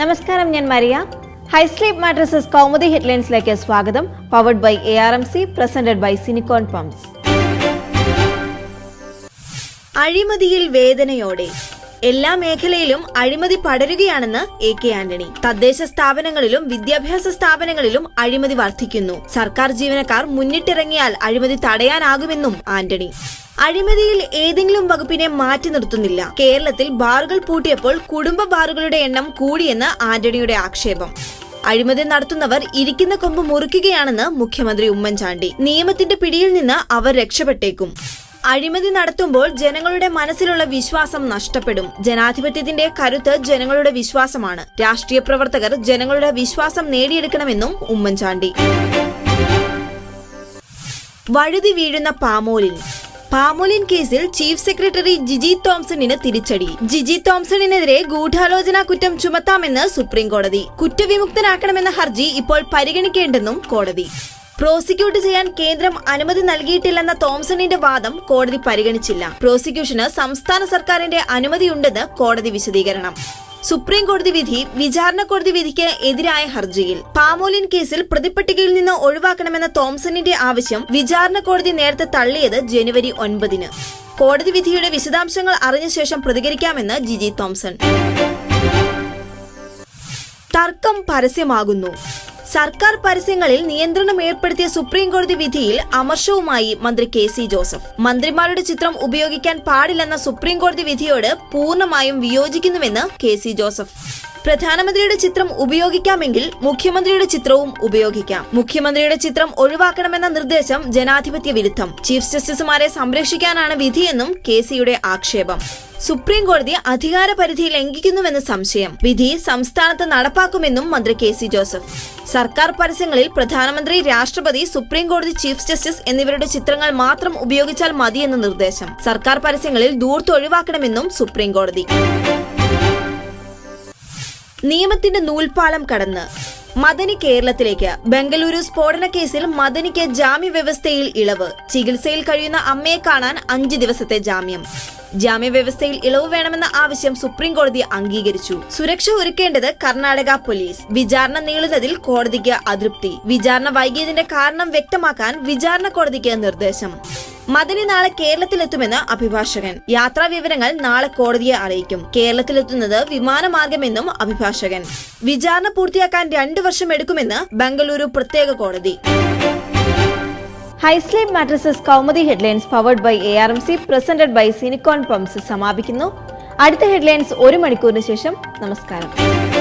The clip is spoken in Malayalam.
നമസ്കാരം ഞാൻ Maria. High sleep mattresses Kaumudi ഹെഡ്ലൈൻസിലേക്ക് സ്വാഗതം. Powered by A R M C presented by Cinicon pumps അഴിമതിയിൽ വേദനയോടെ എല്ലാ മേഖലയിലും അഴിമതി പടരുകയാണെന്ന് എ കെ ആന്റണി. തദ്ദേശ സ്ഥാപനങ്ങളിലും വിദ്യാഭ്യാസ സ്ഥാപനങ്ങളിലും അഴിമതി വർദ്ധിക്കുന്നു. സർക്കാർ ജീവനക്കാർ മുന്നിട്ടിറങ്ങിയാൽ അഴിമതി തടയാനാകുമെന്നും ആന്റണി. അഴിമതിയിൽ ഏതെങ്കിലും വകുപ്പിനെ മാറ്റി നിർത്തുന്നില്ല. കേരളത്തിൽ ബാറുകൾ പൂട്ടിയപ്പോൾ കുടുംബ ബാറുകളുടെ എണ്ണം കൂടിയെന്ന് ആന്റണിയുടെ ആക്ഷേപം. അഴിമതി നടത്തുന്നവർ ഇരിക്കുന്ന കൊമ്പ് മുറിക്കുകയാണെന്ന് മുഖ്യമന്ത്രി ഉമ്മൻചാണ്ടി. നിയമത്തിന്റെ പിടിയിൽ നിന്ന് അവർ രക്ഷപ്പെട്ടേക്കും. അഴിമതി നടത്തുമ്പോൾ ജനങ്ങളുടെ മനസ്സിലുള്ള വിശ്വാസം നഷ്ടപ്പെടും. ജനാധിപത്യത്തിന്റെ കരുത്ത് ജനങ്ങളുടെ വിശ്വാസമാണ്. രാഷ്ട്രീയ പ്രവർത്തകർ ജനങ്ങളുടെ വിശ്വാസം നേടിയെടുക്കണമെന്നും ഉമ്മൻചാണ്ടി. വഴുതി വീഴുന്ന പാമോലിൻ. പാമോലിൻ കേസിൽ ചീഫ് സെക്രട്ടറി ജിജി തോംസണിന് തിരിച്ചടി. ജിജി തോംസണിനെതിരെ ഗൂഢാലോചന കുറ്റം ചുമത്താമെന്ന് സുപ്രീം കോടതി കുറ്റവിമുക്തനാക്കണമെന്ന ഹർജി ഇപ്പോൾ പരിഗണിക്കേണ്ടെന്നും കോടതി. പ്രോസിക്യൂട്ട് ചെയ്യാൻ കേന്ദ്രം അനുമതി നൽകിയിട്ടില്ലെന്ന തോംസണിന്റെ വാദം കോടതി പരിഗണിച്ചില്ല. പ്രോസിക്യൂഷന് സംസ്ഥാന സർക്കാരിന്റെ അനുമതിയുണ്ടെന്ന് കോടതി വിശദീകരണം. സുപ്രീം കോടതി വിധി വിചാരണ കോടതി വിധിക്ക് എതിരായ ഹർജിയിൽ. പാമോലിൻ കേസിൽ പ്രതിപട്ടികയിൽ നിന്ന് ഒഴിവാക്കണമെന്ന തോംസണിന്റെ ആവശ്യം വിചാരണ കോടതി നേരത്തെ തള്ളിയത് ജനുവരി ഒൻപതിന്. കോടതി വിധിയുടെ വിശദാംശങ്ങൾ അറിഞ്ഞ ശേഷം പ്രതികരിക്കാമെന്ന് ജിജി തോംസൺ. തർക്കം പരസ്യമാകുന്നു. സർക്കാർ പരസ്യങ്ങളിൽ നിയന്ത്രണം ഏർപ്പെടുത്തിയ സുപ്രീം കോടതി വിധിയിൽ അമർഷവുമായി മന്ത്രി കെ സി ജോസഫ്. മന്ത്രിമാരുടെ ചിത്രം ഉപയോഗിക്കാൻ പാടില്ലെന്ന സുപ്രീം കോടതി വിധിയോട് പൂർണമായും വിയോജിക്കുന്നുവെന്ന് കെ സി ജോസഫ്. പ്രധാനമന്ത്രിയുടെ ചിത്രം ഉപയോഗിക്കാമെങ്കിൽ മുഖ്യമന്ത്രിയുടെ ചിത്രവും ഉപയോഗിക്കാം. മുഖ്യമന്ത്രിയുടെ ചിത്രം ഒഴിവാക്കണമെന്ന നിർദ്ദേശം ജനാധിപത്യ വിരുദ്ധം. ചീഫ് ജസ്റ്റിസുമാരെ സംരക്ഷിക്കാനാണ് വിധിയെന്നും കെ സിയുടെ ആക്ഷേപം. സുപ്രീം കോടതി അധികാര പരിധി ലംഘിക്കുന്നുവെന്ന് സംശയം. വിധി സംസ്ഥാനത്ത് നടപ്പാക്കുമെന്നും മന്ത്രി കെ സി ജോസഫ്. സർക്കാർ പരസ്യങ്ങളിൽ പ്രധാനമന്ത്രി രാഷ്ട്രപതി സുപ്രീം കോടതി ചീഫ് ജസ്റ്റിസ് എന്നിവരുടെ ചിത്രങ്ങൾ മാത്രം ഉപയോഗിച്ചാൽ മതിയെന്ന നിർദ്ദേശം. സർക്കാർ പരസ്യങ്ങളിൽ ദൂർത്ത് ഒഴിവാക്കണമെന്നും സുപ്രീം കോടതി. നിയമത്തിന്റെ നൂൽപാലം കടന്ന് മദനി കേരളത്തിലേക്ക്. ബംഗളൂരു സ്ഫോടന കേസിൽ മദനിക്ക് ജാമ്യവ്യവസ്ഥയിൽ ഇളവ്. ചികിത്സയിൽ കഴിയുന്ന അമ്മയെ കാണാൻ അഞ്ചു ദിവസത്തെ ജാമ്യം. ജാമ്യവ്യവസ്ഥയിൽ ഇളവ് വേണമെന്ന ആവശ്യം സുപ്രീം കോടതി അംഗീകരിച്ചു. സുരക്ഷ ഒരുക്കേണ്ടത് കർണാടക പോലീസ്. വിചാരണ നീളുന്നതിൽ കോടതിക്ക് അതൃപ്തി. വിചാരണ വൈകിയതിന്റെ കാരണം വ്യക്തമാക്കാൻ വിചാരണ കോടതിക്ക് നിർദ്ദേശം. മദനി നാളെ കേരളത്തിലെത്തുമെന്ന് അഭിഭാഷകൻ. യാത്രാ വിവരങ്ങൾ നാളെ കോടതിയെ അറിയിക്കും. കേരളത്തിലെത്തുന്നത് വിമാനമാർഗമെന്നും അഭിഭാഷകൻ. വിചാരണ പൂർത്തിയാക്കാൻ രണ്ടു വർഷം എടുക്കുമെന്ന് ബംഗളൂരു പ്രത്യേക കോടതി. High sleep mattresses Kaumudi headlines powered by A R M C presented by Cinicon pumps സമാപിക്കുന്നു. അടുത്ത ഹെഡ്ലൈൻസ് ഒരു മണിക്കൂറിന് ശേഷം. നമസ്കാരം.